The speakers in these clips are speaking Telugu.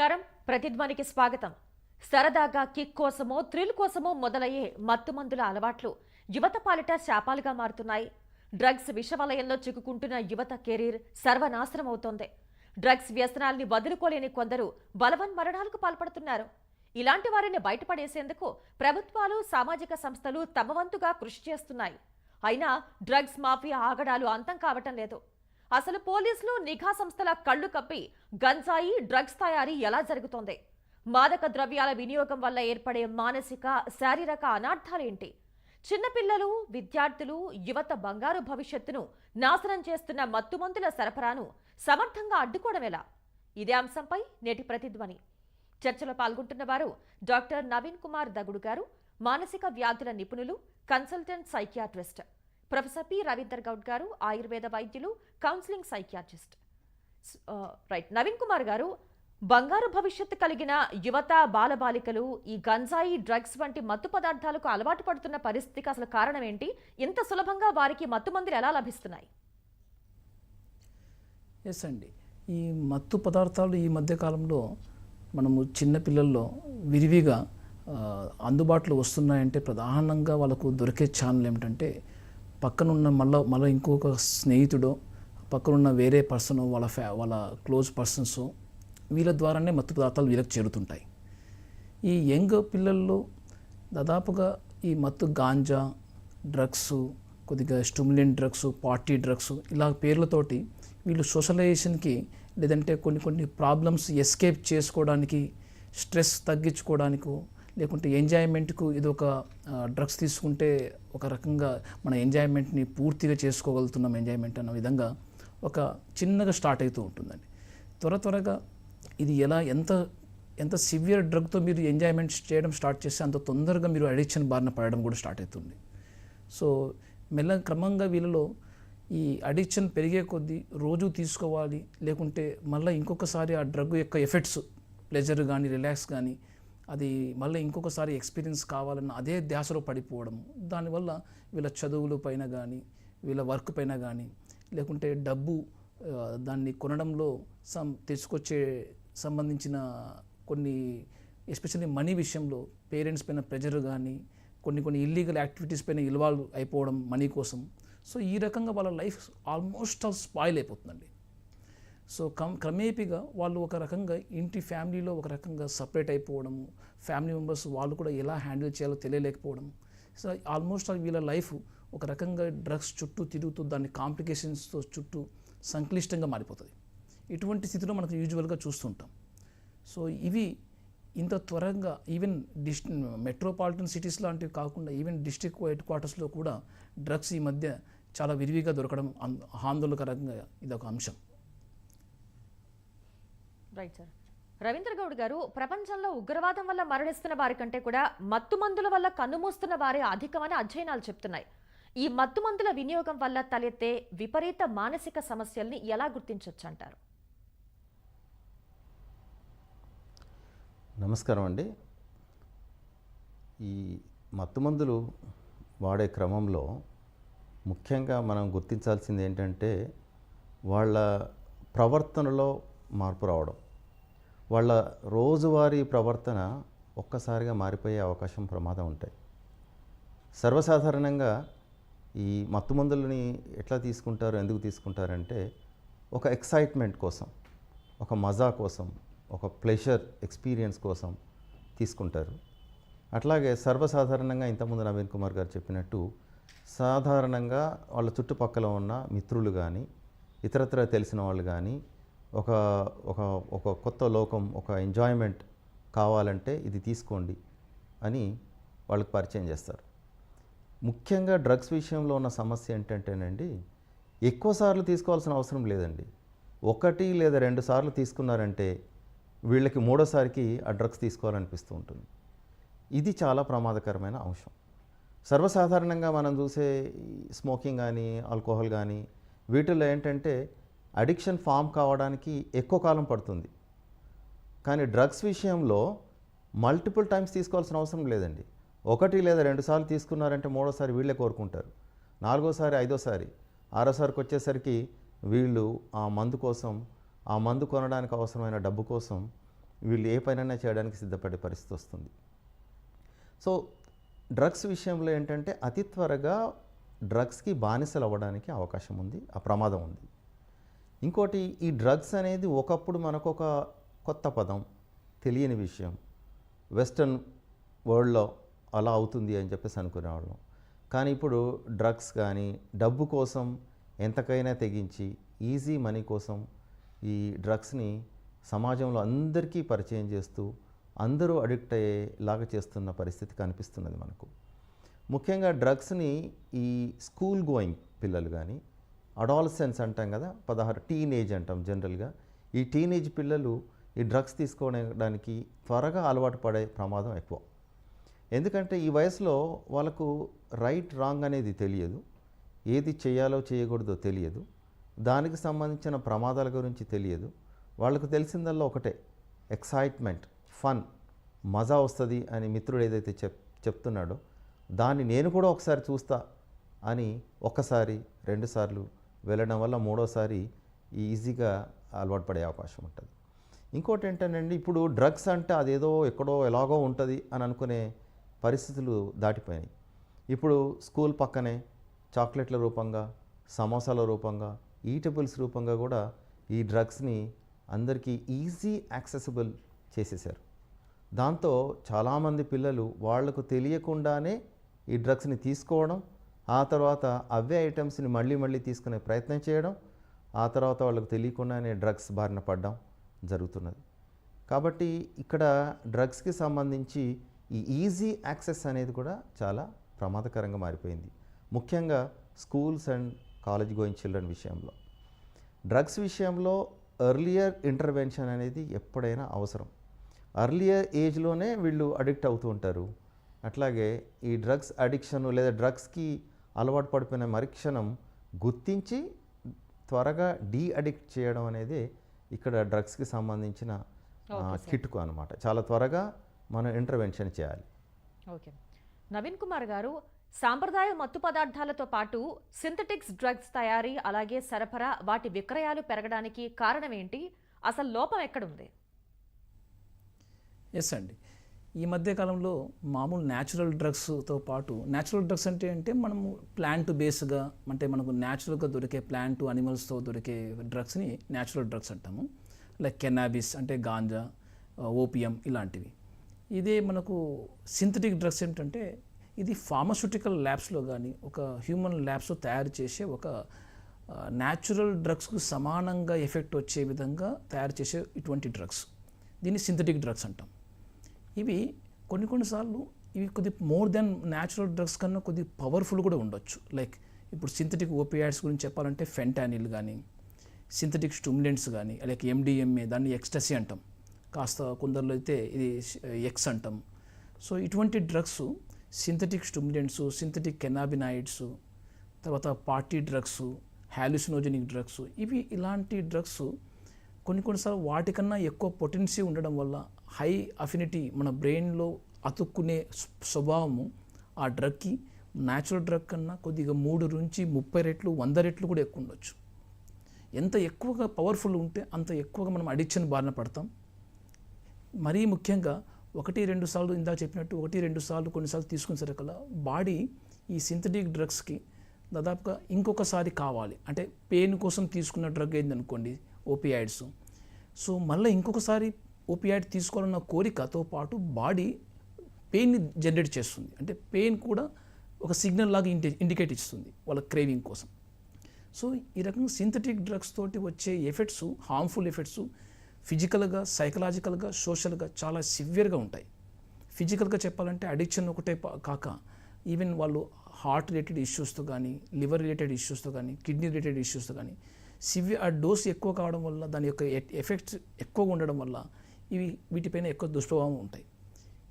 నమస్కారం. ప్రతిధ్వనికి స్వాగతం. సరదాగా కిక్ కోసమో థ్రిల్ కోసమో మొదలయ్యే మత్తుమందుల అలవాట్లు యువత పాలిట శాపాలుగా మారుతున్నాయి. డ్రగ్స్ విషవలయంలో చిక్కుకుంటున్న యువత కెరీర్ సర్వనాశనం అవుతోంది. డ్రగ్స్ వ్యసనాల్ని వదులుకోలేని కొందరు బలవన్ మరణాలకు పాల్పడుతున్నారు. ఇలాంటి వారిని బయటపడేసేందుకు ప్రభుత్వాలు సామాజిక సంస్థలు తమ వంతుగా కృషి చేస్తున్నాయి. అయినా డ్రగ్స్ మాఫియా ఆగడాలు అంతం కావటం లేదు. అసలు పోలీసులు నిఘా సంస్థల కళ్ళు కప్పి గంజాయి డ్రగ్స్ తయారీ ఎలా జరుగుతోంది? మాదక ద్రవ్యాల వినియోగం వల్ల ఏర్పడే మానసిక శారీరక అనార్థాలేంటి చిన్నపిల్లలు విద్యార్థులు యువత బంగారు భవిష్యత్తును నాశనం చేస్తున్న మత్తుమంతుల సరఫరాను సమర్థంగా అడ్డుకోవడం ఎలా? ఇదే అంశంపై నేటి ప్రతిధ్వని. చర్చలో పాల్గొంటున్న వారు డాక్టర్ నవీన్ కుమార్ దగుడు గారు మానసిక వ్యాధుల నిపుణులు consultant psychiatrist. Professor P Ravinder Goud గారు ఆయుర్వేద వైద్యులు counselling psychiatrist. Right. Naveen Kumar గారు బంగారు భవిష్యత్తు కలిగిన యువత బాలబాలికలు ఈ గంజాయి డ్రగ్స్ వంటి మత్తు పదార్థాలకు అలవాటు పడుతున్న పరిస్థితికి అసలు కారణం ఏంటి? ఇంత సులభంగా వారికి మత్తు మందులు ఎలా లభిస్తున్నాయి? ఎస్ అండి. ఈ మత్తు పదార్థాలు ఈ మధ్యకాలంలో మనము చిన్నపిల్లల్లో విరివిగా అందుబాటులో వస్తున్నాయంటే ప్రధానంగా వాళ్ళకు దొరికే ఛానల్ ఏమిటంటే పక్కనున్న మళ్ళీ మళ్ళీ ఇంకొక స్నేహితుడో పక్కనున్న వేరే పర్సన్ వాళ్ళ ఫ్యా వాళ్ళ క్లోజ్ పర్సన్స్ వీళ్ళ ద్వారానే మత్తు పదార్థాలు వీళ్ళకి చేరుతుంటాయి. ఈ యంగ్ పిల్లల్లో దాదాపుగా ఈ మత్తు గాంజా డ్రగ్స్ కొద్దిగా స్టిమ్యులెంట్ డ్రగ్స్ పార్టీ డ్రగ్స్ ఇలా పేర్లతోటి వీళ్ళు సోషలైజేషన్కి లేదంటే కొన్ని కొన్ని ప్రాబ్లమ్స్ ఎస్కేప్ చేసుకోవడానికి స్ట్రెస్ తగ్గించుకోవడానికి లేకుంటే ఎంజాయ్మెంట్కు ఇది ఒక డ్రగ్స్ తీసుకుంటే ఒక రకంగా మన ఎంజాయ్మెంట్ని పూర్తిగా చేసుకోగలుగుతున్నాం ఎంజాయ్మెంట్ అన్న విధంగా ఒక చిన్నగా స్టార్ట్ అవుతూ ఉంటుందండి. త్వర త్వరగా ఇది ఎలా ఎంత ఎంత సివియర్ డ్రగ్తో మీరు ఎంజాయ్మెంట్ చేయడం స్టార్ట్ చేస్తే అంత తొందరగా మీరు అడిక్షన్ బారిన పడడం కూడా స్టార్ట్ అవుతుంది. సో మెల్ల క్రమంగా వీళ్ళలో ఈ అడిక్షన్ పెరిగే కొద్దీ రోజు తీసుకోవాలి లేకుంటే మళ్ళీ ఇంకొకసారి ఆ డ్రగ్ యొక్క ఎఫెక్ట్స్ ప్లెజర్ కానీ రిలాక్స్ కానీ అది మళ్ళీ ఇంకొకసారి ఎక్స్పీరియన్స్ కావాలన్న అదే ధ్యాసలో పడిపోవడం. దానివల్ల వీళ్ళ చదువుల పైన కానీ వీళ్ళ వర్క్ పైన కానీ లేకుంటే డబ్బు దాన్ని కొనడంలో సం తెచ్చుకొచ్చే సంబంధించిన కొన్ని ఎస్పెషల్లీ మనీ విషయంలో పేరెంట్స్ పైన ప్రెజర్ కానీ కొన్ని కొన్ని ఇల్లీగల్ యాక్టివిటీస్ పైన ఇన్వాల్వ్ అయిపోవడం మనీ కోసం. సో ఈ రకంగా వాళ్ళ లైఫ్ ఆల్మోస్ట్ ఆల్ స్పాయిల్ అయిపోతుందండి. సో కం క్రమేపీగా వాళ్ళు ఒక రకంగా ఇంటి ఫ్యామిలీలో ఒక రకంగా సపరేట్ అయిపోవడం ఫ్యామిలీ మెంబర్స్ వాళ్ళు కూడా ఎలా హ్యాండిల్ చేయాలో తెలియలేకపోవడం సో ఆల్మోస్ట్ వీళ్ళ లైఫ్ ఒక రకంగా డ్రగ్స్ చుట్టూ తిరుగుతూ దాని కాంప్లికేషన్స్తో చుట్టూ సంక్లిష్టంగా మారిపోతుంది. ఇటువంటి స్థితిలో మనకు యూజువల్గా చూస్తుంటాం. సో ఇవి ఇంత త్వరగా ఈవెన్ డిస్ మెట్రోపాలిటన్ సిటీస్ లాంటివి కాకుండా ఈవెన్ డిస్ట్రిక్ట్ హెడ్ క్వార్టర్స్లో కూడా డ్రగ్స్ ఈ మధ్య చాలా విరివిగా దొరకడం ఆందోళనకరంగా ఇది ఒక అంశం. రైట్ సార్ రవీంద్ర గౌడ్ గారు ప్రపంచంలో ఉగ్రవాదం వల్ల మరణిస్తున్న వారి కంటే కూడా మత్తు మందుల వల్ల కన్నుమూస్తున్న వారే అధికమని అధ్యయనాలు చెప్తున్నాయి. ఈ మత్తు మందుల వినియోగం వల్ల తలెత్తే విపరీత మానసిక సమస్యల్ని ఎలా గుర్తించవచ్చు అంటారు నమస్కారం అండి. ఈ మత్తుమందులు వాడే క్రమంలో ముఖ్యంగా మనం గుర్తించాల్సింది ఏంటంటే వాళ్ళ ప్రవర్తనలో మార్పు రావడం. వాళ్ళ రోజువారీ ప్రవర్తన ఒక్కసారిగా మారిపోయే అవకాశం ప్రమాదం ఉంటాయి. సర్వసాధారణంగా ఈ మత్తుమందులని ఎట్లా తీసుకుంటారు ఎందుకు తీసుకుంటారంటే ఒక ఎక్సైట్మెంట్ కోసం ఒక మజా కోసం ఒక ప్లెషర్ ఎక్స్పీరియన్స్ కోసం తీసుకుంటారు. అట్లాగే సర్వసాధారణంగా ఇంతకుముందు నవీన్ కుమార్ గారు చెప్పినట్టు సాధారణంగా వాళ్ళ చుట్టుపక్కల ఉన్న మిత్రులు కానీ ఇతరత్ర తెలిసిన వాళ్ళు కానీ ఒక ఒక ఒక కొత్త లోకం ఒక ఎంజాయ్మెంట్ కావాలంటే ఇది తీసుకోండి అని వాళ్ళకి పరిచయం చేస్తారు. ముఖ్యంగా డ్రగ్స్ విషయంలో ఉన్న సమస్య ఏంటంటేనండి ఎక్కువ సార్లు తీసుకోవాల్సిన అవసరం లేదండి. ఒకటి లేదా రెండు సార్లు తీసుకున్నారంటే వీళ్ళకి మూడోసారికి ఆ డ్రగ్స్ తీసుకోవాలనిపిస్తూ ఉంటుంది. ఇది చాలా ప్రమాదకరమైన అంశం. సర్వసాధారణంగా మనం చూసే స్మోకింగ్ కానీ ఆల్కహాల్ కానీ వీటిలో ఏంటంటే అడిక్షన్ ఫామ్ కావడానికి ఎక్కువ కాలం పడుతుంది. కానీ డ్రగ్స్ విషయంలో మల్టిపుల్ టైమ్స్ తీసుకోవాల్సిన అవసరం లేదండి. ఒకటి లేదా రెండు సార్లు తీసుకున్నారంటే మూడోసారి వీళ్ళే కోరుకుంటారు. నాలుగోసారి ఐదోసారి ఆరోసారికి వచ్చేసరికి వీళ్ళు ఆ మందు కోసం ఆ మందు కొనడానికి అవసరమైన డబ్బు కోసం వీళ్ళు ఏ పనైనా చేయడానికి సిద్ధపడే పరిస్థితి వస్తుంది. సో డ్రగ్స్ విషయంలో ఏంటంటే అతి త్వరగా డ్రగ్స్కి బానిసలు అవ్వడానికి అవకాశం ఉంది ఆ ప్రమాదం ఉంది. ఇంకోటి ఈ డ్రగ్స్ అనేది ఒకప్పుడు మనకు ఒక కొత్త పదం తెలియని విషయం. వెస్టర్న్ వరల్డ్లో అలా అవుతుంది అని చెప్పేసి అనుకునేవాళ్ళం. కానీ ఇప్పుడు డ్రగ్స్ కానీ డబ్బు కోసం ఎంతకైనా తెగించి ఈజీ మనీ కోసం ఈ డ్రగ్స్ని సమాజంలో అందరికీ పరిచయం చేస్తూ అందరూ అడిక్ట్ అయ్యేలాగా చేస్తున్న పరిస్థితి కనిపిస్తున్నది మనకు. ముఖ్యంగా డ్రగ్స్ని ఈ స్కూల్ గోయింగ్ పిల్లలు కానీ అడాలసెన్స్ అంటాం కదా పదహారు టీనేజ్ అంటాం జనరల్గా. ఈ టీనేజ్ పిల్లలు ఈ డ్రగ్స్ తీసుకోవడానికి త్వరగా అలవాటు పడే ప్రమాదం ఎక్కువ. ఎందుకంటే ఈ వయసులో వాళ్ళకు రైట్ రాంగ్ అనేది తెలియదు ఏది చేయాలో చేయకూడదో తెలియదు దానికి సంబంధించిన ప్రమాదాల గురించి తెలియదు. వాళ్ళకు తెలిసిందల్లా ఒకటే ఎక్సైట్మెంట్ ఫన్ మజా వస్తుంది అని మిత్రుడు ఏదైతే చెప్ చెప్తున్నాడో దాన్ని నేను కూడా ఒకసారి చూస్తా అని ఒక్కసారి రెండుసార్లు వెళ్ళడం వల్ల మూడోసారి ఈజీగా అలవాటు పడే అవకాశం ఉంటుంది. ఇంకోటి ఏంటంటే ఇప్పుడు డ్రగ్స్ అంటే అదేదో ఎక్కడో ఎలాగో ఉంటుంది అని అనుకునే పరిస్థితులు దాటిపోయినాయి. ఇప్పుడు స్కూల్ పక్కనే చాక్లెట్ల రూపంగా సమోసాల రూపంగా ఈటబుల్స్ రూపంగా కూడా ఈ డ్రగ్స్ని అందరికీ ఈజీ యాక్సెసిబుల్ చేసేసారు దాంతో చాలామంది పిల్లలు వాళ్ళకు తెలియకుండానే ఈ డ్రగ్స్ని తీసుకోవడం ఆ తర్వాత అవే ఐటమ్స్ని మళ్ళీ మళ్ళీ తీసుకునే ప్రయత్నం చేయడం ఆ తర్వాత వాళ్ళకు తెలియకుండానే డ్రగ్స్ బారిన పడడం జరుగుతున్నది. కాబట్టి ఇక్కడ డ్రగ్స్కి సంబంధించి ఈ ఈజీ యాక్సెస్ అనేది కూడా చాలా ప్రమాదకరంగా మారిపోయింది. ముఖ్యంగా schools and college going children విషయంలో. డ్రగ్స్ విషయంలో ఎర్లియర్ ఇంటర్వెన్షన్ అనేది ఎప్పుడైనా అవసరం. అర్లియర్ ఏజ్లోనే వీళ్ళు అడిక్ట్ అవుతూ ఉంటారు. అట్లాగే ఈ డ్రగ్స్ అడిక్షన్ లేదా డ్రగ్స్కి అలవాటు పడిపోయిన మరుక్షణం గుర్తించి త్వరగా డీ అడిక్ట్ చేయడం అనేది ఇక్కడ డ్రగ్స్కి సంబంధించిన కిట్కు అనమాట చాలా త్వరగా మనం ఇంటర్వెన్షన్ చేయాలి. ఓకే. నవీన్ కుమార్ గారు సాంప్రదాయ మత్తు పదార్థాలతో పాటు సింథటిక్స్ డ్రగ్స్ తయారీ అలాగే సరఫరా వాటి విక్రయాలు పెరగడానికి కారణం ఏంటి? అసలు లోపం ఎక్కడుంది? ఎస్ అండి. ఈ మధ్య కాలంలో మామూలు న్యాచురల్ డ్రగ్స్తో పాటు న్యాచురల్ డ్రగ్స్ అంటే అంటే మనము ప్లాంట్ బేస్గా అంటే మనకు న్యాచురల్గా దొరికే ప్లాంట్ అనిమల్స్తో దొరికే డ్రగ్స్ని న్యాచురల్ డ్రగ్స్ అంటాము. లైక్ కెనాబిస్ అంటే గాంజా uh, ఓపియం ఇలాంటివి. ఇదే మనకు సింథటిక్ డ్రగ్స్ ఏంటంటే ఇది ఫార్మస్యూటికల్ ల్యాబ్స్లో కానీ ఒక హ్యూమన్ ల్యాబ్స్లో తయారు చేసే ఒక uh, న్యాచురల్ డ్రగ్స్కు సమానంగా ఎఫెక్ట్ వచ్చే విధంగా తయారు చేసే ఇటువంటి డ్రగ్స్ దీన్ని సింథటిక్ డ్రగ్స్ అంటాం. ఇవి కొన్ని కొన్నిసార్లు ఇవి కొద్ది మోర్ దెన్ న్యాచురల్ డ్రగ్స్ కన్నా కొద్ది పవర్ఫుల్ కూడా ఉండొచ్చు. లైక్ ఇప్పుడు సింథటిక్ ఓపియాయిడ్స్ గురించి చెప్పాలంటే ఫెంటానిల్ కానీ సింథటిక్ స్టిమ్యులెంట్స్ కానీ లైక్ ఎండిఎంఏ దాన్ని ఎక్స్టసీ అంటాం. కాస్త కొందరిలో అయితే ఇది ఎక్స్ అంటాం. సో ఇటువంటి drugs synthetic stimulants synthetic cannabinoids తర్వాత పార్టీ డ్రగ్స్ హ్యాలుసినోజెనిక్ డ్రగ్స్ ఇవి ఇలాంటి డ్రగ్స్ కొన్ని కొన్నిసార్లు వాటికన్నా ఎక్కువ పొటెన్సీ ఉండడం వల్ల హై అఫినిటీ మన బ్రెయిన్లో అతుక్కునే స్వభావము ఆ డ్రగ్కి న్యాచురల్ డ్రగ్ కన్నా కొద్దిగా మూడు నుంచి ముప్పై రెట్లు వంద రెట్లు కూడా ఎక్కువ ఉండొచ్చు. ఎంత ఎక్కువగా పవర్ఫుల్ ఉంటే అంత ఎక్కువగా మనం అడిక్షన్ బారిన పడతాం. మరీ ముఖ్యంగా ఒకటి రెండు సార్లు ఇందాక చెప్పినట్టు ఒకటి రెండు సార్లు కొన్నిసార్లు తీసుకున్న సరికల్లా బాడీ ఈ సింథటిక్ డ్రగ్స్కి దాదాపుగా ఇంకొకసారి కావాలి. అంటే పెయిన్ కోసం తీసుకున్న డ్రగ్ ఏందనుకోండి ఓపియాయిడ్స్. సో మళ్ళీ ఇంకొకసారి ఓపియాయిడ్ తీసుకోవాలన్న కోరికతో పాటు బాడీ పెయిన్ని జనరేట్ చేస్తుంది. అంటే పెయిన్ కూడా ఒక సిగ్నల్ లాగా ఇండి ఇండికేట్ ఇస్తుంది వాళ్ళ క్రేవింగ్ కోసం. సో ఈ రకంగా సింథటిక్ డ్రగ్స్ తోటి వచ్చే ఎఫెక్ట్స్ హార్మ్ఫుల్ ఎఫెక్ట్స్ ఫిజికల్గా సైకలాజికల్గా సోషల్గా చాలా సివియర్గా ఉంటాయి. ఫిజికల్గా చెప్పాలంటే అడిక్షన్ ఒకటే కాక ఈవెన్ వాళ్ళు హార్ట్ రిలేటెడ్ ఇష్యూస్తో కానీ లివర్ రిలేటెడ్ ఇష్యూస్తో కానీ కిడ్నీ రిలేటెడ్ ఇష్యూస్తో కానీ సివియర్ ఆ డోస్ ఎక్కువ కావడం వల్ల దాని యొక్క ఎఫెక్ట్స్ ఎక్కువగా ఉండడం వల్ల ఇవి వీటిపైన ఎక్కువ దుష్ప్రభావం ఉంటాయి.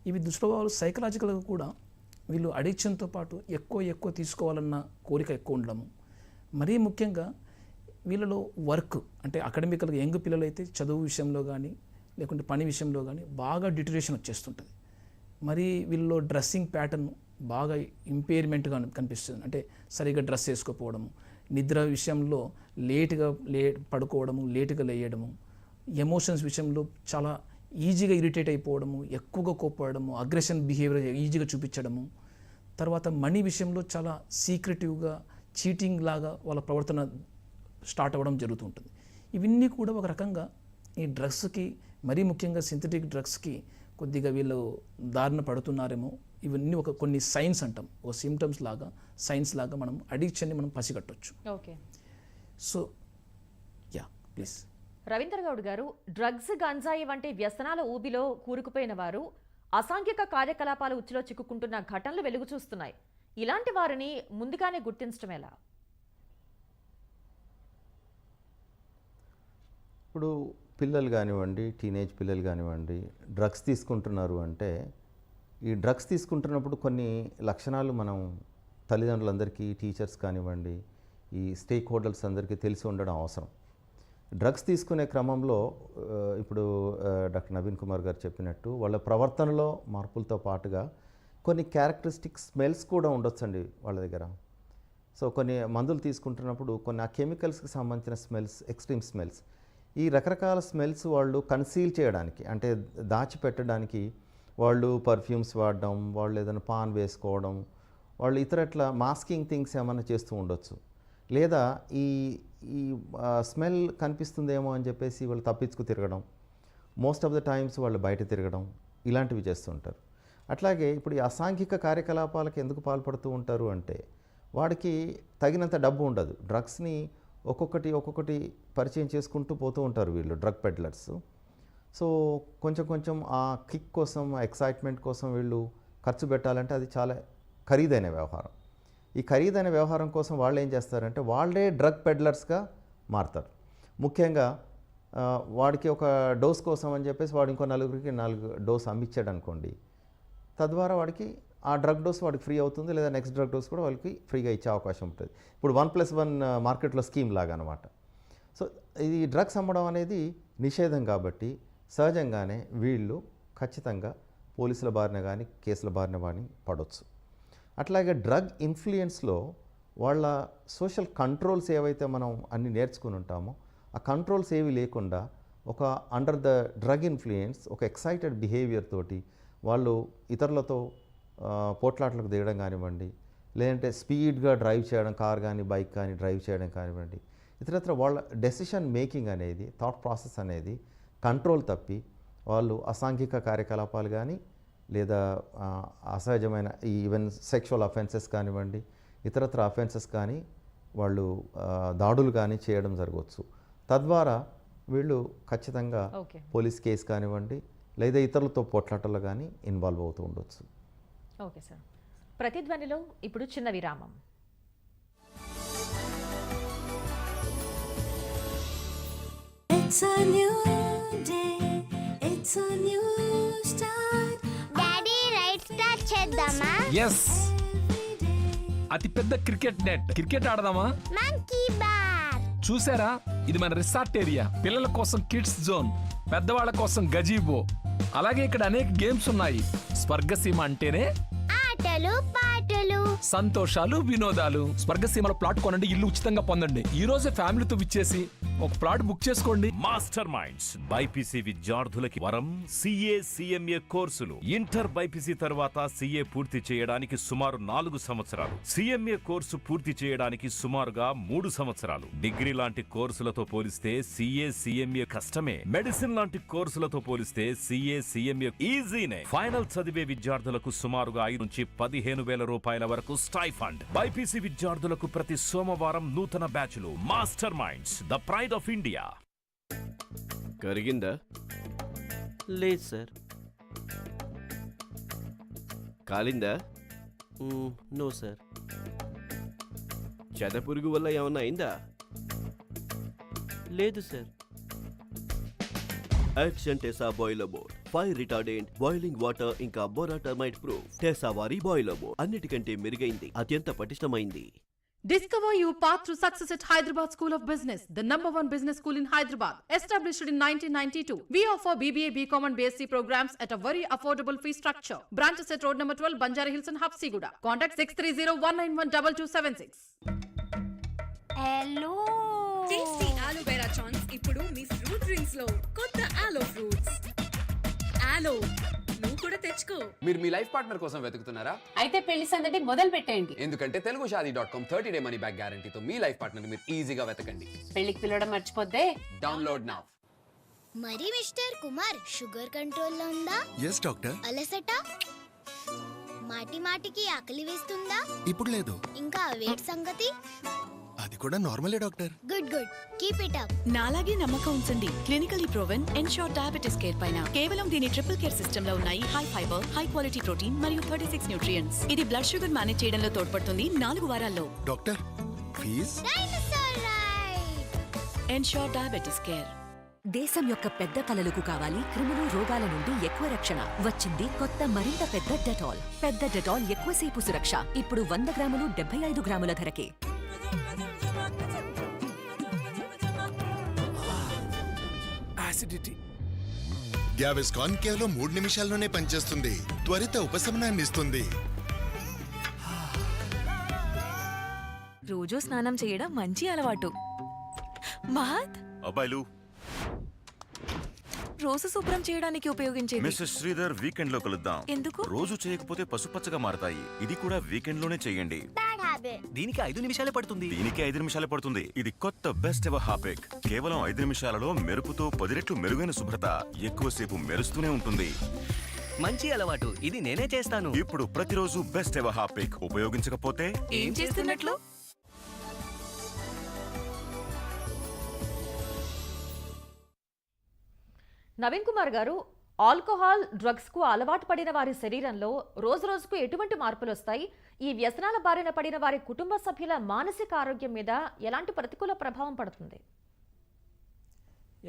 ఇవి దుష్ప్రభావాలు సైకలాజికల్గా కూడా వీళ్ళు అడిక్షన్తో పాటు ఎక్కువ ఎక్కువ తీసుకోవాలన్న కోరిక ఎక్కువ ఉండడము. మరీ ముఖ్యంగా వీళ్ళలో వర్క్ అంటే అకాడమికల్గా యంగ్ పిల్లలు అయితే చదువు విషయంలో కానీ లేకుంటే పని విషయంలో కానీ బాగా డిటరేషన్ వచ్చేస్తుంటుంది. మరి వీళ్ళలో డ్రెస్సింగ్ ప్యాటర్న్ బాగా ఇంపేర్మెంట్గా కనిపిస్తుంది. అంటే సరిగ్గా డ్రెస్ వేసుకోకపోవడము నిద్ర విషయంలో లేటుగా లే పడుకోవడము లేటుగా లేయడము ఎమోషన్స్ విషయంలో చాలా ఈజీగా ఇరిటేట్ అయిపోవడము ఎక్కువగా కోప్పడము అగ్రెషన్ బిహేవియర్ ఈజీగా చూపించడము. తర్వాత మనీ విషయంలో చాలా సీక్రెటివ్గా చీటింగ్ లాగా వాళ్ళ ప్రవర్తన స్టార్ట్ అవ్వడం జరుగుతుంటుంది. ఇవన్నీ కూడా ఒక రకంగా ఈ డ్రగ్స్కి మరీ ముఖ్యంగా సింథటిక్ డ్రగ్స్కి కొద్దిగా వీళ్ళు దారిన పడుతున్నారేమో. ఇవన్నీ ఒక కొన్ని సైన్స్ అంటాం. ఒక సిమ్టమ్స్ లాగా సైన్స్ లాగా మనం అడిక్షన్ని మనం పసిగట్టొచ్చు. Okay. So ya please. Ravindra Goud గారు డ్రగ్స్ గంజాయి వంటి వ్యసనాల ఊబిలో కూరుకుపోయిన వారు అసాంఘిక కార్యకలాపాల ఉచ్చులో చిక్కుకుంటున్న ఘటనలు వెలుగు చూస్తున్నాయి. ఇలాంటి వారిని ముందుగానే గుర్తించడం ఎలా? ఇప్పుడు పిల్లలు కానివ్వండి టీనేజ్ పిల్లలు కానివ్వండి డ్రగ్స్ తీసుకుంటున్నారు అంటే ఈ డ్రగ్స్ తీసుకుంటున్నప్పుడు కొన్ని లక్షణాలు మనం తల్లిదండ్రులందరికీ టీచర్స్ కానివ్వండి ఈ స్టేక్ హోల్డర్స్ అందరికీ తెలిసి ఉండడం అవసరం. డ్రగ్స్ తీసుకునే క్రమంలో ఇప్పుడు డాక్టర్ నవీన్ కుమార్ గారు చెప్పినట్టు వాళ్ళ ప్రవర్తనలో మార్పులతో పాటుగా కొన్ని క్యారెక్టరిస్టిక్ స్మెల్స్ కూడా ఉండొచ్చండి వాళ్ళ దగ్గర. సో కొన్ని మందులు తీసుకుంటున్నప్పుడు కొన్ని ఆ కెమికల్స్కి సంబంధించిన స్మెల్స్ ఎక్స్ట్రీమ్ స్మెల్స్ ఈ రకరకాల స్మెల్స్ వాళ్ళు కన్సీల్ చేయడానికి అంటే దాచిపెట్టడానికి వాళ్ళు పర్ఫ్యూమ్స్ వాడడం వాళ్ళు ఏదైనా పాన్ వేసుకోవడం వాళ్ళు ఇతరట్ల మాస్కింగ్ థింగ్స్ ఏమైనా చేస్తూ ఉండొచ్చు. లేదా ఈ ఈ స్మెల్ కనిపిస్తుందేమో అని చెప్పేసి వాళ్ళు తప్పించుకు తిరగడం. మోస్ట్ ఆఫ్ ద టైమ్స్ వాళ్ళు బయట తిరగడం ఇలాంటివి చేస్తుంటారు అట్లాగే ఇప్పుడు ఈ అసాంఘిక కార్యకలాపాలకు ఎందుకు పాల్పడుతూ ఉంటారు అంటే వాడికి తగినంత డబ్బు ఉండదు. డ్రగ్స్ని ఒక్కొక్కటి ఒక్కొక్కటి పరిచయం చేసుకుంటూ పోతూ ఉంటారు వీళ్ళు డ్రగ్ పెడ్లర్స్ సో కొంచెం కొంచెం ఆ కిక్ కోసం ఆ ఎక్సైట్మెంట్ కోసం వీళ్ళు ఖర్చు పెట్టాలంటే అది చాలా ఖరీదైన వ్యవహారం. ఈ ఖరీదైన వ్యవహారం కోసం వాళ్ళు ఏం చేస్తారంటే వాళ్ళే డ్రగ్ పెడ్లర్స్గా మారుతారు. ముఖ్యంగా వాడికి ఒక డోస్ కోసం అని చెప్పేసి వాడు ఇంకో నలుగురికి నాలుగు డోస్ అమ్మిచ్చాడు అనుకోండి తద్వారా వాడికి ఆ డ్రగ్ డోస్ వాడికి ఫ్రీ అవుతుంది లేదా నెక్స్ట్ డ్రగ్ డోస్ కూడా వాళ్ళకి ఫ్రీగా ఇచ్చే అవకాశం ఉంటుంది. ఇప్పుడు వన్ ప్లస్ వన్ మార్కెట్లో స్కీమ్ లాగా అనమాట సో ఇది డ్రగ్స్ అమ్మడం అనేది నిషేధం కాబట్టి సహజంగానే వీళ్ళు ఖచ్చితంగా పోలీసుల బారిన కానీ కేసుల బారిన కానీ పడవచ్చు అట్లాగే డ్రగ్ ఇన్ఫ్లుయెన్స్లో వాళ్ళ సోషల్ కంట్రోల్స్ ఏవైతే మనం అన్ని నేర్చుకుని ఉంటామో ఆ కంట్రోల్స్ ఏవి లేకుండా ఒక అండర్ ద డ్రగ్ ఇన్ఫ్లుయెన్స్ ఒక ఎక్సైటెడ్ బిహేవియర్ తోటి వాళ్ళు ఇతరులతో పోట్లాట్లకు దిగడం కానివ్వండి లేదంటే స్పీడ్గా డ్రైవ్ చేయడం కార్ కానీ బైక్ కానీ డ్రైవ్ చేయడం కానివ్వండి ఇతరత్ర వాళ్ళ డెసిషన్ మేకింగ్ అనేది థాట్ ప్రాసెస్ అనేది కంట్రోల్ తప్పి వాళ్ళు అసాంఘిక కార్యకలాపాలు కానీ లేదా అసహజమైన ఈవెన్ సెక్షువల్ అఫెన్సెస్ కానివ్వండి ఇతరత్ర అఫెన్సెస్ కానీ వాళ్ళు దాడులు కానీ చేయడం జరగవచ్చు తద్వారా వీళ్ళు ఖచ్చితంగా ఓకే పోలీస్ కేసు కానివ్వండి లేదా ఇతరులతో పోట్లాటలో కానీ ఇన్వాల్వ్ అవుతూ ఉండొచ్చు ఓకే సార్ ప్రతిధ్వనిలో ఇప్పుడు చిన్న విరామం It's a new day. It's a new start. Start చేద్దామా? ఎస్ అతి పెద్ద క్రికెట్ నెట్. క్రికెట్ ఆడదామా? మంకీ బార్ చూసారా? ఇది మన రిసార్ట్ ఏరియా. పిల్లల కోసం కిడ్స్ జోన్ పెద్దవాళ్ళ కోసం గజీబో. అలాగే ఇక్కడ అనేక గేమ్స్ ఉన్నాయి. స్వర్గసీమ అంటేనే ఆటలు పాటలు సంతోషాలు వినోదాలు. స్వర్గసీమల ప్లాట్ కొనండి ఇల్లు ఉచితంగా పొందండి. ఈ రోజే ఫ్యామిలీతో విచ్చేసి ఒక ప్లాట్ బుక్ చేసుకోండి. మాస్టర్ మైండ్స్ బైపీసీ విద్యార్థులకి వరం సిఏ సిఎంఏ కోర్సులు. ఇంటర్ బైపీసీ తర్వాత సిఏ పూర్తి చేయడానికి సుమారు నాలుగు సంవత్సరాలు. సిఎంఏ కోర్సు పూర్తి చేయడానికి సుమారుగా మూడు సంవత్సరాలు. డిగ్రీ లాంటి కోర్సులతో పోలిస్తే సిఏ సిఎంఏ కష్టమే. మెడిసిన్ లాంటి కోర్సులతో పోలిస్తే సిఏ సిఎంఏ ఈజీనే. ఫైనల్ చదివే విద్యార్థులకు సుమారుగా ఐదు నుంచి పదిహేను వేల రూపాయల వరకు స్టైఫండ్ బైపీసీ విద్యార్థులకు ప్రతి సోమవారం నూతన బ్యాచ్లు. Master minds. The pride of India. కరిగిందా? లేదు సార్. కాలిందా? No sir. చెదపురుగు వల్ల ఏమన్నా అయిందా? లేదు sir. Action Tesa boiler board fire retardant boiling water ఇంకా బోరా టర్మైట్ ప్రూఫ్ టెసా వారి బాయిలర్ అన్నిటికంటే మెరుగైంది అత్యంత పటిష్టమైంది Discover your path to success at Hyderabad School of Business, the number one business school in Hyderabad. Established in 1992, we offer BBA, BCom, and BSc programs at a very affordable fee structure. Branches at Road number 12, Banjara Hills, and Hapsiguda. Contact 630 191 2276. Hello tasty aloe vera chance ఇప్పుడు మీ ఫ్రూట్ డ్రింక్స్లో కొత్త ఆలో ఫ్రూట్స్ హలో నువ్వు కూడా తెచ్చుకో. మీరు మీ లైఫ్ పార్ట్నర్ కోసం వెతుకుతున్నారా? అయితే పెళ్ళి సందడి మొదలు పెట్టేయండి. ఎందుకంటే Telugu Shaadi dot com thirty day money back గ్యారంటీతో మీ లైఫ్ పార్ట్నర్ మీరు ఈజీగా వెతకండి. పెళ్ళికి పిలవడం మర్చిపోద్దే? Download now. మరి మిస్టర్ కుమార్ షుగర్ కంట్రోల్లో ఉందా? Yes doctor. అలసట? మాటి మాటికి ఆకలి వేస్తుందా? ఇప్పుడు లేదు. ఇంకా వెయిట్ సంగతి? అది కూడా నార్మలే doctor. Good good. Keep it up. నాలాగే నమ్మకం ఉంచండి. Clinically proven Ensure diabetes care పైన. కేవలం దీని ట్రిపుల్ కేర్ సిస్టమ్లో ఉన్నాయి. High fibre high quality protein మరియు థర్టీ సిక్స్ న్యూట్రియంట్స్. ఇది బ్లడ్ షుగర్ మేనేజ్ చేయడంలో తోడ్పడుతుంది నాలుగు వారాల్లో. Doctor ride Ensure diabetes care. దేశం యొక్క పెద్ద కలలకు కావాలి క్రిములు రోగాల నుండి ఎక్కువ రక్షణ. వచ్చింది కొత్త మరింత పెద్ద డెటాల్. పెద్ద డెటాల్ ఎక్కువసేపు సురక్ష. ఇప్పుడు వంద గ్రాములు డెబ్బై ఐదు గ్రాముల ధరకే. యాసిడిటీ గ్యావిస్కాన్ కేవలం మూడు నిమిషాల్లోనే పనిచేస్తుంది. త్వరిత ఉపశమనాన్ని ఇస్తుంది. రోజు స్నానం చేయడం మంచి అలవాటు. మహత్? అబ్బాయిలు. రోజు శుభ్రం చేయడానికి ఉపయోగించేది? మిస్టర్ శ్రీధర్ వీకెండ్లో కలుద్దాం. ఎందుకు? రోజు చేయకపోతే పసుపచ్చగా మారతాయి. ఇది కూడా వీకెండ్లోనే చేయండి. దీనికి ఐదు నిమిషాలే పడుతుంది. దీనికి ఐదు నిమిషాలే పడుతుంది. ఇది కొత్త బెస్ట్ ఎవర్ హాపిక్ కేవలం ఐదు నిమిషాలలో మెరుపుతో పది రెట్లు మెరుగైన శుభ్రత ఎక్కువసేపు మెరుస్తూనే ఉంటుంది. మంచి అలవాటు. ఇది నేనే చేస్తాను. ఇప్పుడు ప్రతిరోజు బెస్ట్ ఎవర్ హాపిక్ ఉపయోగించకపోతే ఏం చేస్తున్నట్లు? నవీన్ కుమార్ గారు ఆల్కహాల్ డ్రగ్స్కు అలవాటు పడిన వారి శరీరంలో రోజు రోజుకు ఎటువంటి మార్పులు వస్తాయి ఈ వ్యసనాల బారిన పడిన వారి కుటుంబ సభ్యుల మానసిక ఆరోగ్యం మీద ఎలాంటి ప్రతికూల ప్రభావం పడుతుంది?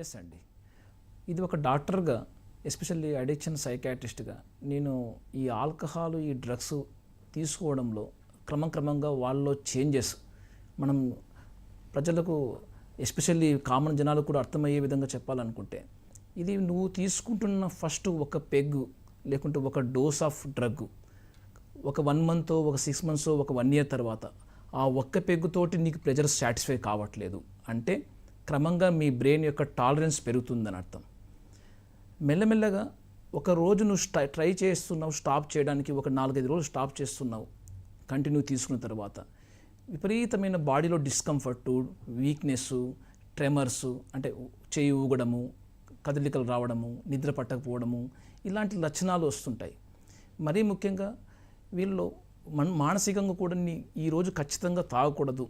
ఎస్ అండి. ఇది ఒక డాక్టర్గా ఎస్పెషల్లీ అడిక్షన్ సైకాట్రిస్ట్గా నేను ఈ ఆల్కహాల్ ఈ డ్రగ్స్ తీసుకోవడంలో క్రమక్రమంగా వాళ్ళలో చేంజెస్ మనం ప్రజలకు ఎస్పెషల్లీ కామన్ జనాలకు కూడా అర్థమయ్యే విధంగా చెప్పాలనుకుంటే ఇది నువ్వు తీసుకుంటున్న ఫస్ట్ ఒక పెగ్గు లేకుంటే ఒక డోస్ ఆఫ్ డ్రగ్. ఒక వన్ మంత్ ఒక సిక్స్ మంత్స్ ఒక వన్ ఇయర్ తర్వాత ఆ ఒక్క పెగ్గుతోటి నీకు ప్రెజర్ సాటిస్ఫై కావట్లేదు. అంటే క్రమంగా మీ బ్రెయిన్ యొక్క టాలరెన్స్ పెరుగుతుందని అర్థం. మెల్లమెల్లగా ఒక రోజు నువ్వు స్టా ట్రై చేస్తున్నావు స్టాప్ చేయడానికి ఒక నాలుగైదు రోజులు స్టాప్ చేస్తున్నావు కంటిన్యూ తీసుకున్న తర్వాత విపరీతమైన బాడీలో డిస్కంఫర్టు వీక్నెస్ ట్రెమర్స్ అంటే చేయి ఊగడము కదలికలు రావడము నిద్ర పట్టకపోవడము ఇలాంటి లక్షణాలు వస్తుంటాయి. మరీ ముఖ్యంగా వీళ్ళు మన మానసికంగా కూడా ఈరోజు ఖచ్చితంగా తాగకూడదు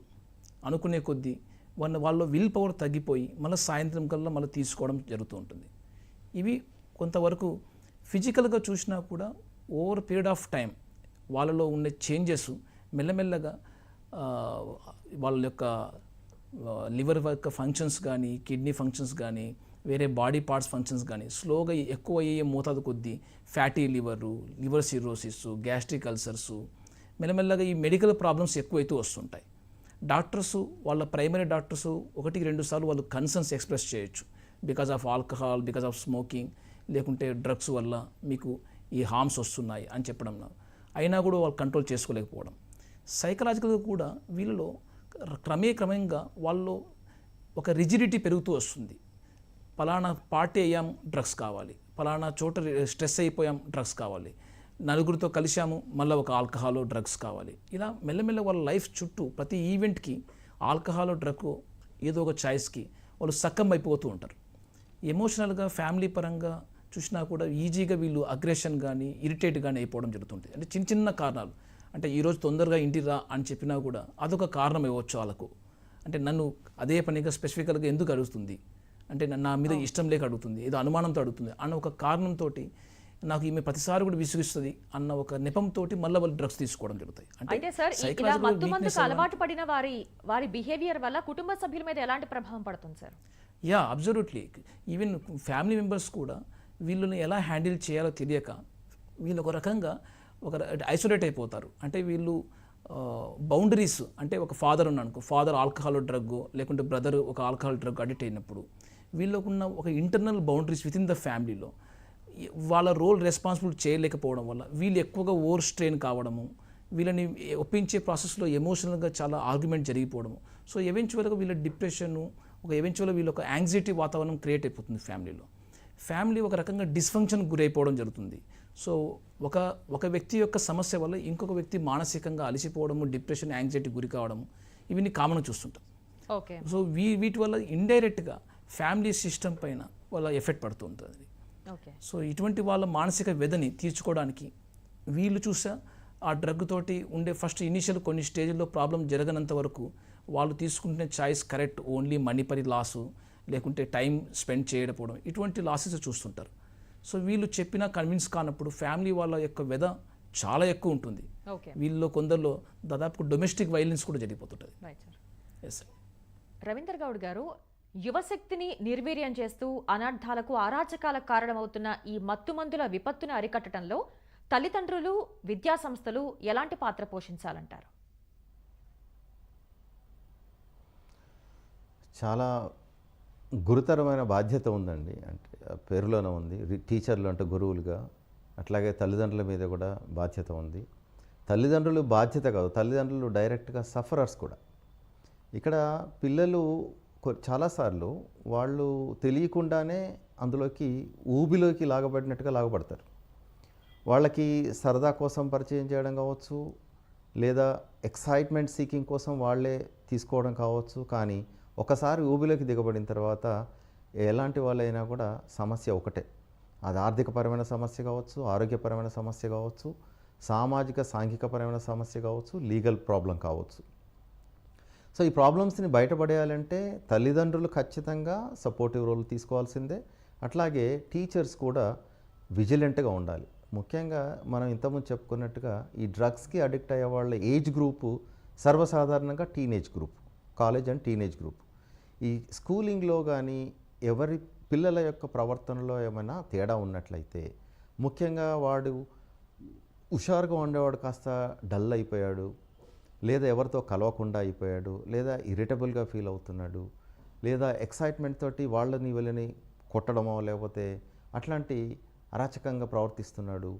అనుకునే కొద్దీ వాళ్ళ వాళ్ళ విల్ పవర్ తగ్గిపోయి మళ్ళీ సాయంత్రం కల్లా మళ్ళీ తీసుకోవడం జరుగుతూ ఉంటుంది. ఇవి కొంతవరకు ఫిజికల్గా చూసినా కూడా ఓవర్ పీరియడ్ ఆఫ్ టైం వాళ్ళలో ఉండే చేంజెస్ మెల్లమెల్లగా వాళ్ళ యొక్క లివర్ యొక్క ఫంక్షన్స్ కానీ కిడ్నీ ఫంక్షన్స్ కానీ వేరే బాడీ పార్ట్స్ ఫంక్షన్స్ కానీ స్లోగా ఎక్కువ అయ్యే మోతాదు కొద్దీ fatty liver liver cirrhosis gastric ulcers మెల్లమెల్లగా ఈ మెడికల్ ప్రాబ్లమ్స్ ఎక్కువైతూ వస్తుంటాయి. డాక్టర్స్ వాళ్ళ ప్రైమరీ డాక్టర్స్ ఒకటికి రెండు సార్లు వాళ్ళు కన్సర్న్స్ ఎక్స్ప్రెస్ చేయొచ్చు. Because of alcohol because of smoking లేకుంటే డ్రగ్స్ వల్ల మీకు ఈ హార్మ్స్ వస్తున్నాయి అని చెప్పడం. అయినా కూడా వాళ్ళు కంట్రోల్ చేసుకోలేకపోవడం. సైకలాజికల్గా కూడా వీళ్ళలో క్రమే క్రమంగా వాళ్ళు ఒక రిజిడిటీ పెరుగుతూ వస్తుంది. ఫలానా పార్టీ అయ్యాం డ్రగ్స్ కావాలి. ఫలానా చోట స్ట్రెస్ అయిపోయాం డ్రగ్స్ కావాలి. నలుగురితో కలిశాము మళ్ళీ ఒక ఆల్కహాల్ డ్రగ్స్ కావాలి. ఇలా మెల్లమెల్ల వాళ్ళ లైఫ్ చుట్టూ ప్రతి ఈవెంట్కి ఆల్కహాల్ డ్రగ్ ఏదో ఒక చాయిస్కి వాళ్ళు సక్కం అయిపోతూ ఉంటారు. ఎమోషనల్గా ఫ్యామిలీ పరంగా చూసినా కూడా ఈజీగా వీళ్ళు అగ్రెషన్ కానీ ఇరిటేట్ కానీ అయిపోవడం జరుగుతుంది అంటే చిన్న చిన్న కారణాలు. అంటే ఈరోజు తొందరగా ఇంటి రా అని చెప్పినా కూడా అదొక కారణం ఇవ్వచ్చు వాళ్ళకు. అంటే నన్ను అదే పనిగా స్పెసిఫికల్గా ఎందుకు అడుగుతుంది? అంటే నా- మీద ఇష్టం లేక అడుగుతుంది ఏదో అనుమానంతో అడుగుతుంది అన్న ఒక కారణంతో నాకు ఈమె ప్రతిసారి కూడా విసిగిస్తుంది అన్న ఒక నెపంతో మళ్ళీ వాళ్ళు డ్రగ్స్ తీసుకోవడం జరుగుతాయి. అయితే సార్ ఇలా మత్తు మందుకు అలవాటు పడిన వారి వారి బిహేవియర్ వల్ల కుటుంబ సభ్యుల మీద ఎలాంటి ప్రభావం పడుతుంది sir? Yeah absolutely even family members కూడా వీళ్ళని ఎలా హ్యాండిల్ చేయాలో తెలియక వీళ్ళు ఒక రకంగా ఒక ఐసోలేట్ అయిపోతారు. అంటే వీళ్ళు బౌండరీస్ అంటే ఒక ఫాదర్ ఉన్నాను ఫాదర్ ఆల్కహాల్ డ్రగ్ లేకుంటే బ్రదర్ ఒక ఆల్కహాల్ డ్రగ్ అడిక్ట్ అయినప్పుడు వీళ్ళకున్న ఒక internal boundaries with in the ఫ్యామిలీలో వాళ్ళ రోల్ రెస్పాన్సిబుల్ చేయలేకపోవడం వల్ల వీళ్ళు ఎక్కువగా ఓవర్ స్ట్రెయిన్ కావడము వీళ్ళని ఒప్పించే ప్రాసెస్లో ఎమోషనల్గా చాలా ఆర్గ్యుమెంట్ జరిగిపోవడము. సో ఎవెన్చువల్గా వీళ్ళ డిప్రెషన్ ఒక ఎవెన్చువల్గా వీళ్ళ ఒక యాంగ్జైటీ వాతావరణం క్రియేట్ అయిపోతుంది ఫ్యామిలీలో ఫ్యామిలీ ఒక రకంగా డిస్ఫంక్షన్ గురైపోవడం జరుగుతుంది. సో ఒక ఒక వ్యక్తి యొక్క సమస్య వల్ల ఇంకొక వ్యక్తి మానసికంగా అలసిపోవడము డిప్రెషన్ యాంగ్జైటీ గురి కావడము ఇవన్నీ కామన్గా చూస్తుంటాం. ఓకే సో వీ వీటి వల్ల ఇండైరెక్ట్గా ఫ్యామిలీ సిస్టమ్ పైన వాళ్ళ ఎఫెక్ట్ పడుతూ ఉంటుంది ఓకే. సో ఇటువంటి వాళ్ళ మానసిక వ్యధని తీర్చుకోవడానికి వీళ్ళు చూసా ఆ డ్రగ్ తోటి ఉండే ఫస్ట్ ఇనిషియల్ కొన్ని స్టేజ్లో ప్రాబ్లం జరగనంత వరకు వాళ్ళు తీసుకుంటున్న చాయిస్ కరెక్ట్ ఓన్లీ మనీ పరి లాసు లేకుంటే టైం స్పెండ్ చేయకపోవడం ఇటువంటి లాసెస్ చూస్తుంటారు. సో వీళ్ళు చెప్పినా కన్విన్స్ కానప్పుడు ఫ్యామిలీ వాళ్ళ యొక్క వ్యధ చాలా ఎక్కువ ఉంటుంది. ఓకే. వీళ్ళలో కొందరిలో దాదాపు డొమెస్టిక్ వైలెన్స్ కూడా జరిగిపోతుంటుంది. రవీందర్ గౌడ్ గారు యువశక్తిని నిర్వీర్యం చేస్తూ అనర్థాలకు అరాచకాలకు కారణమవుతున్న ఈ మత్తుమందుల విపత్తును అరికట్టడంలో తల్లిదండ్రులు విద్యాసంస్థలు ఎలాంటి పాత్ర పోషించాలంటారు? చాలా గురుతరమైన బాధ్యత ఉందండి. అంటే పేరులోనే ఉంది. టీచర్లు అంటే గురువులుగా అట్లాగే తల్లిదండ్రుల మీద కూడా బాధ్యత ఉంది. తల్లిదండ్రులు బాధ్యత కాదు. తల్లిదండ్రులు డైరెక్ట్గా సఫరర్స్ కూడా. ఇక్కడ పిల్లలు చాలాసార్లు వాళ్ళు తెలియకుండానే అందులోకి ఊబిలోకి లాగబడినట్టుగా లాగబడతారు. వాళ్ళకి సరదా కోసం పరిచయం చేయడం కావచ్చు లేదా ఎక్సైట్మెంట్ సీకింగ్ కోసం వాళ్ళే తీసుకోవడం కావచ్చు కానీ ఒకసారి ఊబిలోకి దిగబడిన తర్వాత ఎలాంటి వాళ్ళైనా కూడా సమస్య ఒకటే. అది ఆర్థికపరమైన సమస్య కావచ్చు ఆరోగ్యపరమైన సమస్య కావచ్చు సామాజిక సాంఘికపరమైన సమస్య కావచ్చు లీగల్ ప్రాబ్లం కావచ్చు. సో ఈ ప్రాబ్లమ్స్ని బయటపడేయాలంటే తల్లిదండ్రులు ఖచ్చితంగా సపోర్టివ్ రోల్ తీసుకోవాల్సిందే. అట్లాగే టీచర్స్ కూడా విజిలెంట్గా ఉండాలి. ముఖ్యంగా మనం ఇంతకుముందు చెప్పుకున్నట్టుగా ఈ డ్రగ్స్కి అడిక్ట్ అయ్యే వాళ్ళ ఏజ్ గ్రూపు సర్వసాధారణంగా teenage group college and teenage group. ఈ స్కూలింగ్లో కానీ ఎవరి పిల్లల యొక్క ప్రవర్తనలో ఏమైనా తేడా ఉన్నట్లయితే ముఖ్యంగా వాడు హుషారుగా ఉండేవాడు కాస్త డల్ అయిపోయాడు లేదా ఎవరితో కలవకుండా అయిపోయాడు లేదా ఇరిటబుల్గా ఫీల్ అవుతున్నాడు లేదా ఎక్సైట్మెంట్ తోటి వాళ్ళని వీళ్ళని కొట్టడమో లేకపోతే అట్లాంటి అరాచకంగా ప్రవర్తిస్తున్నాడు.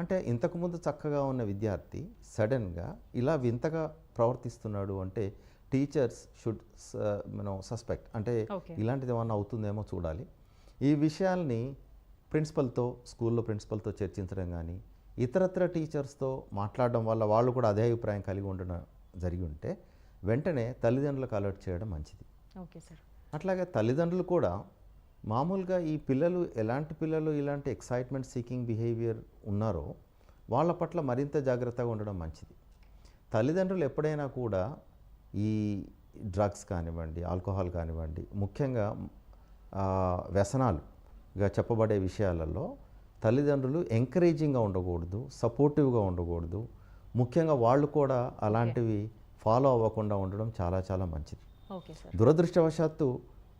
అంటే ఇంతకుముందు చక్కగా ఉన్న విద్యార్థి సడన్గా ఇలా వింతగా ప్రవర్తిస్తున్నాడు అంటే టీచర్స్ షుడ్ మనం సస్పెక్ట్ అంటే. ఇలాంటిది ఏమన్నా అవుతుందేమో చూడాలి. ఈ విషయాల్ని ప్రిన్సిపల్తో స్కూల్లో ప్రిన్సిపల్తో చర్చించడం కానీ ఇతరత్ర టీచర్స్తో మాట్లాడడం వల్ల వాళ్ళు కూడా అదే అభిప్రాయం కలిగి ఉండడం జరిగి ఉంటే వెంటనే తల్లిదండ్రులకు అలర్ట్ చేయడం మంచిది. Okay sir. అట్లాగే తల్లిదండ్రులు కూడా మామూలుగా ఈ పిల్లలు ఎలాంటి పిల్లలు ఇలాంటి ఎక్సైట్మెంట్ సీకింగ్ బిహేవియర్ ఉన్నారో వాళ్ళ పట్ల మరింత జాగ్రత్తగా ఉండడం మంచిది. తల్లిదండ్రులు ఎప్పుడైనా కూడా ఈ డ్రగ్స్ కానివ్వండి ఆల్కహాల్ కానివ్వండి ముఖ్యంగా వ్యసనాలుగా చెప్పబడే విషయాలలో తల్లిదండ్రులు ఎంకరేజింగ్గా ఉండకూడదు సపోర్టివ్గా ఉండకూడదు. ముఖ్యంగా వాళ్ళు కూడా అలాంటివి ఫాలో అవ్వకుండా ఉండడం చాలా చాలా మంచిది. దురదృష్టవశాత్తు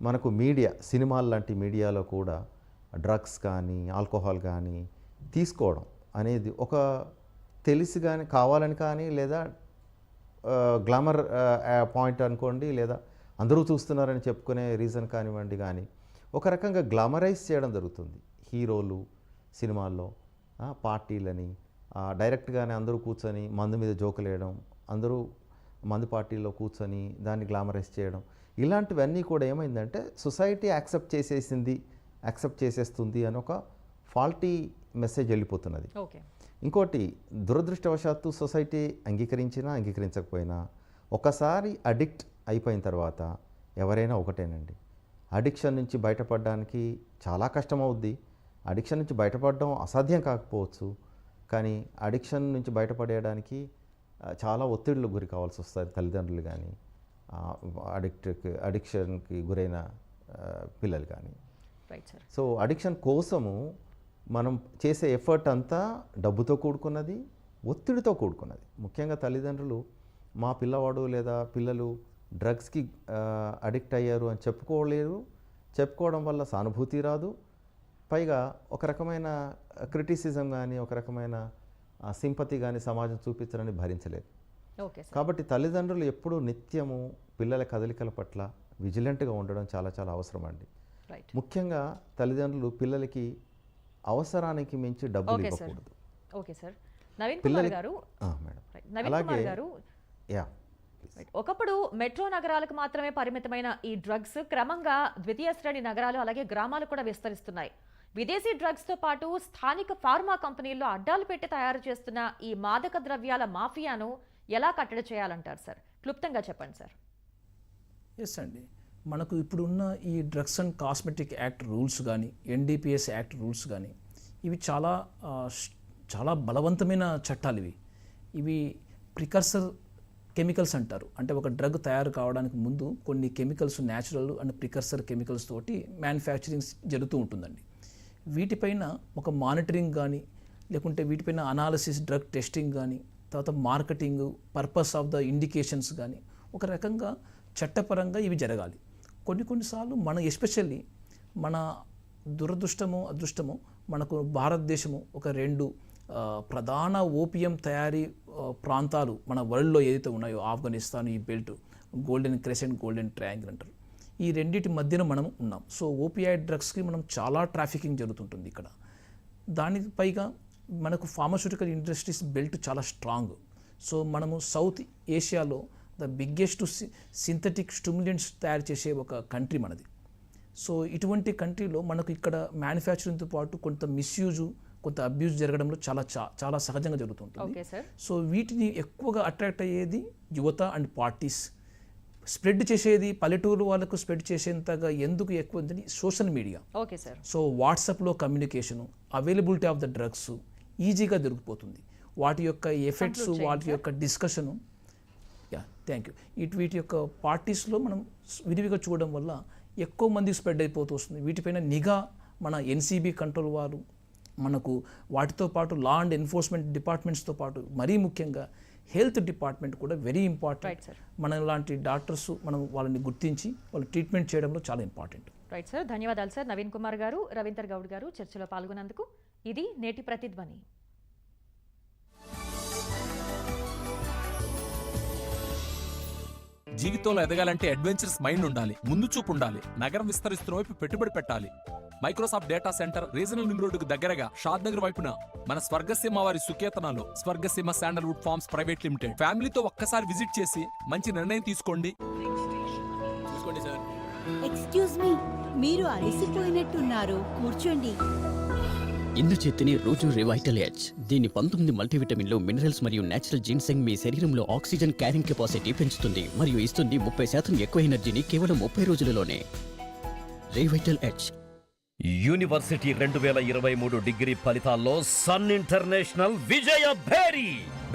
మనకు మీడియా సినిమాలు లాంటి మీడియాలో కూడా డ్రగ్స్ కానీ ఆల్కహాల్ కానీ తీసుకోవడం అనేది ఒక తెలిసి కానీ కావాలని కానీ లేదా గ్లామర్ పాయింట్ అనుకోండి లేదా అందరూ చూస్తున్నారని చెప్పుకునే రీజన్ కానివ్వండి కానీ ఒక రకంగా గ్లామరైజ్ చేయడం జరుగుతుంది. హీరోలు సినిమాల్లో పార్టీలని డైరెక్ట్గానే అందరూ కూర్చొని మందు మీద జోకులు వేయడం అందరూ మందు పార్టీలో కూర్చొని దాన్ని గ్లామరైజ్ చేయడం ఇలాంటివన్నీ కూడా ఏమైందంటే సొసైటీ యాక్సెప్ట్ చేసేసింది యాక్సెప్ట్ చేసేస్తుంది అని ఒక ఫాల్టీ మెసేజ్ వెళ్ళిపోతున్నది. ఓకే. ఇంకోటి దురదృష్టవశాత్తు సొసైటీ అంగీకరించినా అంగీకరించకపోయినా ఒకసారి అడిక్ట్ అయిపోయిన తర్వాత ఎవరైనా ఒకటేనండి. అడిక్షన్ నుంచి బయటపడడానికి చాలా కష్టం అవుద్ది అడిక్షన్ నుంచి బయటపడడం అసాధ్యం కాకపోవచ్చు కానీ అడిక్షన్ నుంచి బయటపడేయడానికి చాలా ఒత్తిడిలకు గురి కావాల్సి వస్తుంది తల్లిదండ్రులు కానీ అడిక్ట్కి అడిక్షన్కి గురైన పిల్లలు కానీ రైట్ సార్ సో అడిక్షన్ కోసము మనం చేసే ఎఫర్ట్ అంతా డబ్బుతో కూడుకున్నది ఒత్తిడితో కూడుకున్నది. ముఖ్యంగా తల్లిదండ్రులు మా పిల్లవాడు లేదా పిల్లలు డ్రగ్స్కి అడిక్ట్ అయ్యారు అని చెప్పుకోలేరు. చెప్పుకోవడం వల్ల సానుభూతి రాదు. పైగా ఒక రకమైన క్రిటిసిజం కానీ ఒక రకమైన సింపతి కానీ సమాజం చూపించడాన్ని భరించలేదు. కాబట్టి తల్లిదండ్రులు ఎప్పుడూ నిత్యము పిల్లల కదలికల పట్ల విజిలెంట్గా ఉండడం చాలా చాలా అవసరం అండి. రైట్. ముఖ్యంగా తల్లిదండ్రులు పిల్లలకి అవసరానికి మించి డబ్బులు ఇవ్వకూడదు. Okay sir. నవీన్ కుమార్ పిల్లలకి గారు ఆ, మేడం. రైట్. నవీన్ అలాగే కుమార్ గారు యా రైట్. ఒకప్పుడు మెట్రో నగరాలకు మాత్రమే పరిమితమైన ఈ డ్రగ్స్ క్రమంగా ద్వితీయ శ్రేణి నగరాలు అలాగే గ్రామాలు కూడా విస్తరిస్తున్నాయి. విదేశీ డ్రగ్స్తో పాటు స్థానిక ఫార్మా కంపెనీల్లో అడ్డాలు పెట్టి తయారు చేస్తున్న ఈ మాదక ద్రవ్యాల మాఫియాను ఎలా కట్టడి చేయాలంటారు సార్? క్లుప్తంగా చెప్పండి సార్. ఎస్ అండి మనకు ఇప్పుడున్న ఈ drugs and cosmetic act rules కానీ ఎన్డీపీఎస్ యాక్ట్ రూల్స్ కానీ ఇవి చాలా చాలా బలవంతమైన చట్టాలు ఇవి. ఇవి ప్రికర్సర్ కెమికల్స్ అంటారు. అంటే ఒక డ్రగ్ తయారు కావడానికి ముందు కొన్ని chemicals natural and precursor chemicals తోటి మ్యానుఫ్యాక్చరింగ్ జరుగుతూ ఉంటుందండి. వీటిపైన ఒక మానిటరింగ్ కానీ లేకుంటే వీటిపైన అనాలిసిస్ డ్రగ్ టెస్టింగ్ కానీ తర్వాత marketing purpose of the indications కానీ ఒక రకంగా చట్టపరంగా ఇవి జరగాలి. కొన్ని కొన్నిసార్లు మన ఎస్పెషల్లీ మన దురదృష్టము అదృష్టము మనకు భారతదేశము ఒక రెండు ప్రధాన ఓపియం తయారీ ప్రాంతాలు మన వరల్డ్లో ఏదైతే ఉన్నాయో ఆఫ్ఘనిస్తాన్ ఈ belt golden crescent golden triangle అంటారు. ఈ రెండింటి మధ్యన మనం ఉన్నాం. సో ఓపిఐ డ్రగ్స్కి మనం చాలా ట్రాఫికింగ్ జరుగుతుంటుంది ఇక్కడ. దానికి పైగా మనకు ఫార్మస్యూటికల్ ఇండస్ట్రీస్ బెల్ట్ చాలా స్ట్రాంగ్. సో మనము సౌత్ ఏషియాలో ద బిగ్గెస్ట్ సింథటిక్ స్టిమ్యులెంట్స్ తయారు చేసే ఒక కంట్రీ మనది. సో ఇటువంటి కంట్రీలో మనకు ఇక్కడ మ్యానుఫ్యాక్చరింగ్తో పాటు కొంత మిస్యూజ్ కొంత అబ్యూజ్ జరగడంలో చాలా చా- చాలా సహజంగా జరుగుతుంటుంది. సో వీటిని ఎక్కువగా అట్రాక్ట్ అయ్యేది యువత అండ్ పార్టీస్. స్ప్రెడ్ చేసేది పల్లెటూరు వాళ్ళకు స్ప్రెడ్ చేసేంతగా ఎందుకు ఎక్కువ ఉందని social media. Okay sir. So వాట్సాప్లో communication availability of the drugs ఈజీగా దొరికిపోతుంది. వాటి యొక్క ఎఫెక్ట్స్ వాటి యొక్క డిస్కషను. యా థ్యాంక్ యూ ఇటు వీటి యొక్క పార్టీస్లో మనం విరివిగా చూడడం వల్ల ఎక్కువ మంది స్ప్రెడ్ అయిపోతూ వస్తుంది. వీటిపైన నిఘా మన ఎన్సీబీ కంట్రోల్ వారు మనకు వాటితో పాటు లా అండ్ ఎన్ఫోర్స్మెంట్ డిపార్ట్మెంట్స్తో పాటు మరీ ముఖ్యంగా హెల్త్ డిపార్ట్మెంట్ కూడా వెరీ ఇంపార్టెంట్. మన లాంటి డాక్టర్స్ మనం వాళ్ళని గుర్తించి వాళ్ళు ట్రీట్మెంట్ చేయడంలో చాలా ఇంపార్టెంట్. రైట్ సార్ ధన్యవాదాలు సార్ నవీన్ కుమార్ గారు రవీందర్ గౌడ్ గారు చర్చలో పాల్గొన్నందుకు. ఇది నేటి ప్రతిధ్వని. జీవితంలో ఎదగాలంటే అడ్వెంచరస్ మైండ్ ఉండాలి ముందు చూపు ఉండాలి నగరం విస్తరిస్తున్న వైపు పెట్టుబడి పెట్టాలి. Microsoft data centre regional link రోడ్డుకు దగ్గరగా షాద్ నగర్ వైపున మన స్వర్గసీమ వారి సుకేతనాలో Swargaseema sandalwood farms private limited. ఫ్యామిలీతో ఒక్కసారి విజిట్ చేసి మంచి నిర్ణయం తీసుకోండి. ఎక్స్క్యూజ్ మీ మీరు అలసిపోయినట్టున్నారు. కూర్చోండి. ఇందుచేతిని రోజు రివైటల్ హెచ్ దీని పంతొమ్మిది మల్టీవిటమిన్లు మినరల్స్ మరియు నేచురల్ జీన్సెంగ్ మీ శరీరంలో ఆక్సిజన్ క్యారింగ్ కెపాసిటీ పెంచుతుంది మరియు ఇస్తుంది ముప్పై శాతం ఎక్కువ ఎనర్జీని కేవలం ముప్పై రోజులలోనే. రివైటల్ హెచ్ యూనివర్సిటీ రెండు వేల ఇరవై మూడు డిగ్రీ ఫలితాల్లో సన్ ఇంటర్నేషనల్ విజయ భేరీ.